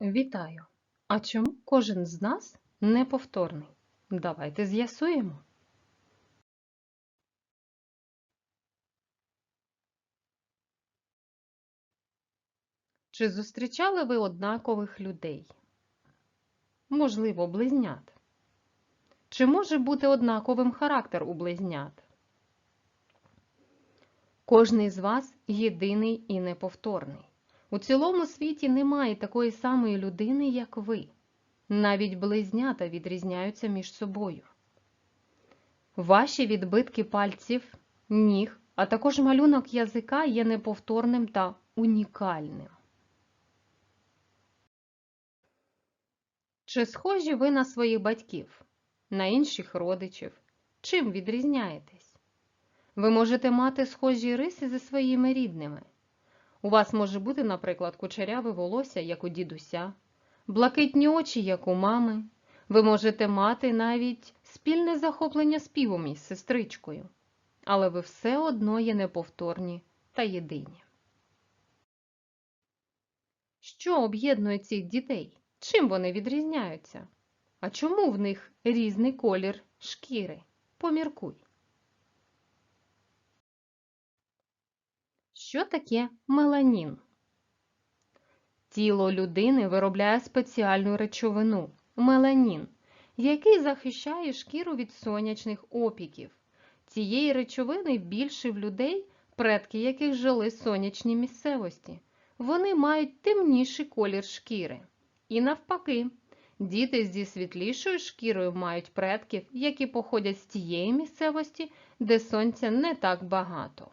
Вітаю! А чому кожен з нас неповторний? Давайте з'ясуємо. Чи зустрічали ви однакових людей? Можливо, близнят. Чи може бути однаковим характер у близнят? Кожний з вас єдиний і неповторний. У цілому світі немає такої самої людини, як ви. Навіть близнята відрізняються між собою. Ваші відбитки пальців, ніг, а також малюнок язика є неповторним та унікальним. Чи схожі ви на своїх батьків, на інших родичів? Чим відрізняєтесь? Ви можете мати схожі риси зі своїми рідними. У вас може бути, наприклад, кучеряве волосся, як у дідуся, блакитні очі, як у мами. Ви можете мати навіть спільне захоплення співом із сестричкою, але ви все одно є неповторні та єдині. Що об'єднує цих дітей? Чим вони відрізняються? А чому в них різний колір шкіри? Поміркуй. Що таке меланін? Тіло людини виробляє спеціальну речовину меланін, який захищає шкіру від сонячних опіків. Цієї речовини більше в людей, предки яких жили в сонячній місцевості. Вони мають темніший колір шкіри. І навпаки, діти зі світлішою шкірою мають предків, які походять з тієї місцевості, де сонця не так багато.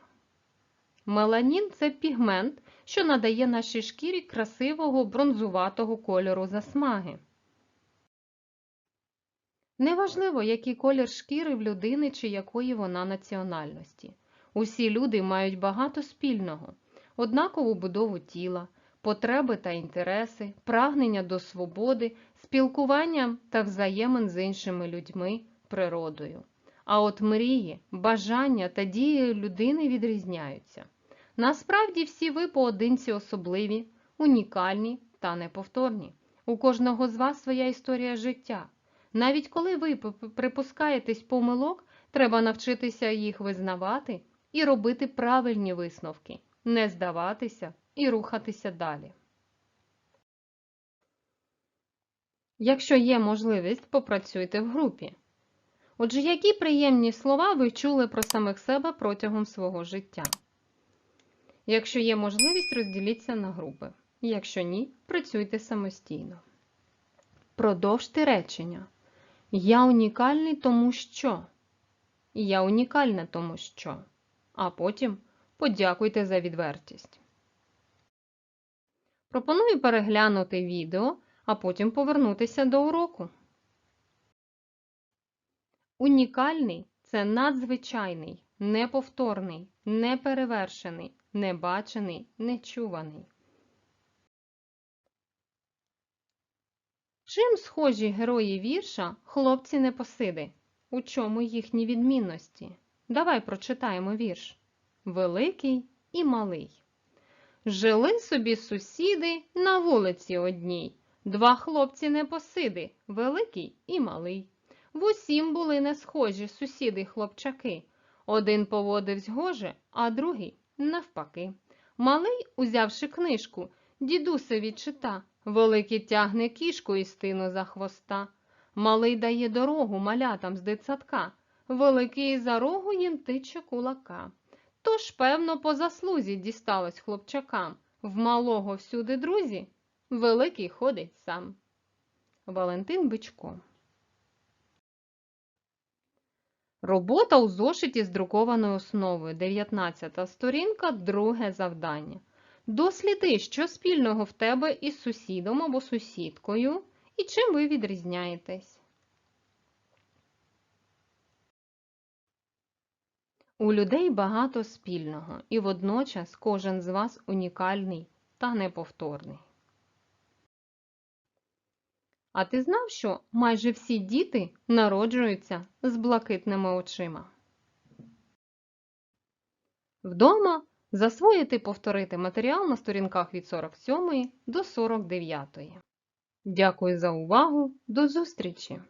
Меланін це пігмент, що надає нашій шкірі красивого бронзуватого кольору засмаги. Неважливо, який колір шкіри в людини чи якої вона національності. Усі люди мають багато спільного, однакову будову тіла, потреби та інтереси, прагнення до свободи, спілкування та взаємин з іншими людьми, природою. А от мрії, бажання та дії людини відрізняються. Насправді всі ви поодинці особливі, унікальні та неповторні. У кожного з вас своя історія життя. Навіть коли ви припускаєтесь помилок, треба навчитися їх визнавати і робити правильні висновки, не здаватися і рухатися далі. Якщо є можливість, попрацюйте в групі. Отже, які приємні слова ви чули про самих себе протягом свого життя? Якщо є можливість, розділіться на групи. Якщо ні, працюйте самостійно. Продовжте речення. Я унікальний тому що. Я унікальна тому що. А потім подякуйте за відвертість. Пропоную переглянути відео, а потім повернутися до уроку. Унікальний це надзвичайний, неповторний, неперевершений, небачений, нечуваний. Чим схожі герої вірша хлопці непосиди? У чому їхні відмінності? Давай прочитаємо вірш. Великий і малий. Жили собі сусіди на вулиці одній. Два хлопці непосиди, великий і малий. В усім були не схожі сусіди хлопчаки. Один поводивсь гоже, а другий навпаки. Малий, узявши книжку, дідусеві чита, великий тягне кішку і стину за хвоста. Малий дає дорогу малятам з дитсадка, великий за рогу їм тиче кулака. Тож, певно, по заслузі дісталось хлопчакам. В малого всюди друзі, великий ходить сам. Валентин Бичко Робота у зошиті з друкованою основою. 19 сторінка, друге завдання. Досліди, що спільного в тебе із сусідом або сусідкою, і чим ви відрізняєтесь. У людей багато спільного, і водночас кожен з вас унікальний та неповторний. А ти знав, що майже всі діти народжуються з блакитними очима? Вдома засвоїти повторити матеріал на сторінках від 47 до 49. Дякую за увагу. До зустрічі!